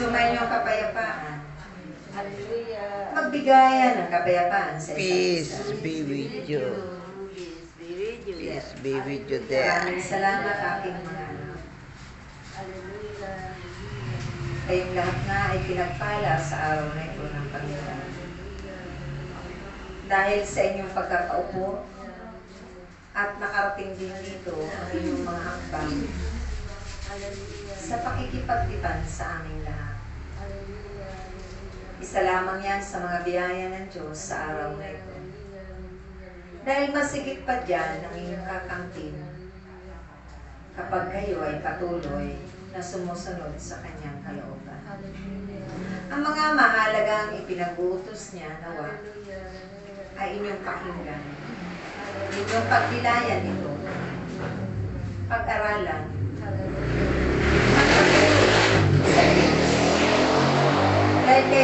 Sumayin yung kapayapaan. Hallelujah. Magbigayan ng kapayapaan sa isa't Peace isa. be with you. Peace be with you. Peace be with you there. Maraming salamat aking mga anak. Hallelujah. Kayong lahat nga ay pinagpala sa araw na ito ng Panginoon. Dahil sa inyong pagkakaupo at nakarating din dito ang inyong mga hakbang. Sa pakikipagtipan sa aming lahat. Isa lamang yan sa mga biyaya ng Diyos sa araw na ito. Dahil masigit pa dyan ang inyong kakamtin kapag kayo ay patuloy na sumusunod sa kanyang kalooban. Ang mga mahalagang ipinag-uutos niya nawa ay inyong pakinggan. Inyong pagbilayan ito. Pag-aralan.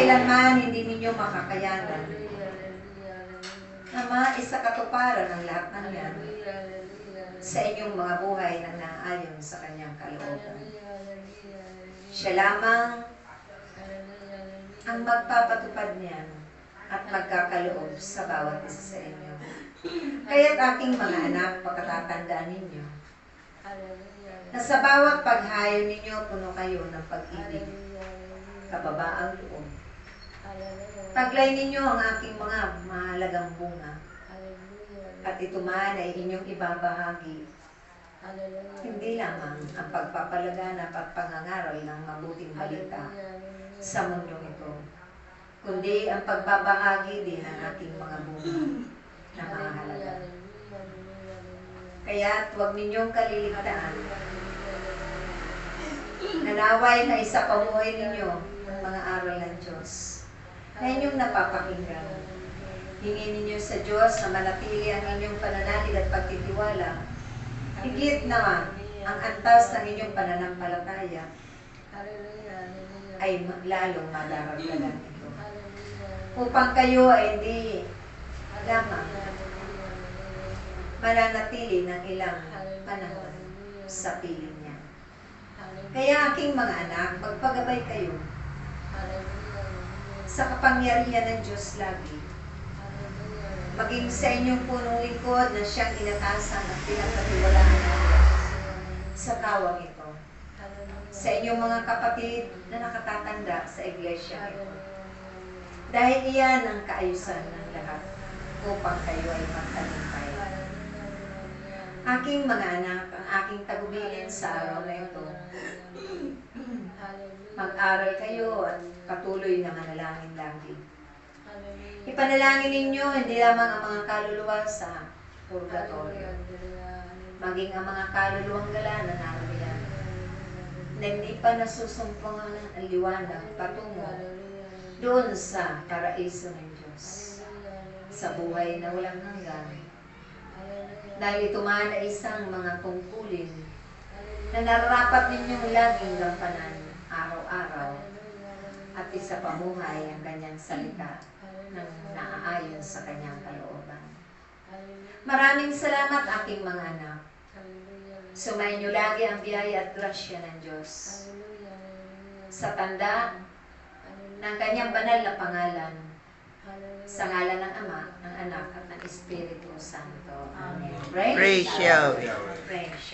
Kailanman hindi ninyo makakayanan na maisa katuparan ang lahat ng yan sa inyong mga buhay na naayon sa kanyang kalooban. Siya lamang ang magpapatupad niyan at magkakaloob sa bawat isa sa inyo. Kaya't aking mga anak, pagkatatandaan ninyo, na sa bawat paghayo ninyo, puno kayo ng pag-ibig, kababaang loob. Taglay ninyo ang aking mga mahalagang bunga, at ito man ay inyong ibabahagi, hindi lamang ang pagpapalaganap at pangangaral ng mabuting balita sa mundong ito, kundi ang pagbabahagi din ng ating mga bunga na mahalaga. Kaya huwag ninyong kaliligtaan. Nanaway na isa pamuhay ninyo ang mga aral ng Diyos na inyong napapakinggan. Hingin ninyo sa Diyos na manatili ang inyong pananalig at pagtitiwala. Higit na ang antas ng inyong pananampalataya ay lalong madaragdagan ito. Upang kayo ay hindi lamang mananatili ng ilang panahon sa piling niya. Kaya aking mga anak, magpagabay kayo sa kapangyarihan ng Diyos lagi. Maging sa inyong punong lingkod na siyang inatasan at pinagkatiwalaan ng Diyos sa kawang ito. Sa inyong mga kapatid na nakatatanda sa iglesia ito. Dahil iyan ang kaayusan ng lahat upang kayo ay magtagumpay. Aking mga anak, aking tagubilin sa araw na ito, mag-aral kayo at patuloy na manalangin lagi. Ipanalangin ninyo hindi lamang ang mga kaluluwa sa purgatorio, maging ang mga kaluluwang gala na naroon na hindi pa nasusumpungan ang liwanag patungo doon sa paraiso ng Diyos, sa buhay na walang hanggan. Dahil man ay isang mga tungkulin na nararapat ninyong laging gampanan araw-araw at isa pamuhay ang kanyang salita ng naaayon sa kanyang kalooban. Maraming salamat aking mga anak. Sumayin niyo lagi ang biyaya at grasya ng Diyos. Sa tanda ng kanyang banal na pangalan, sa ngalan ng Ama, ng Anak, at ng Espiritu Santo. Amen. Praise you. Praise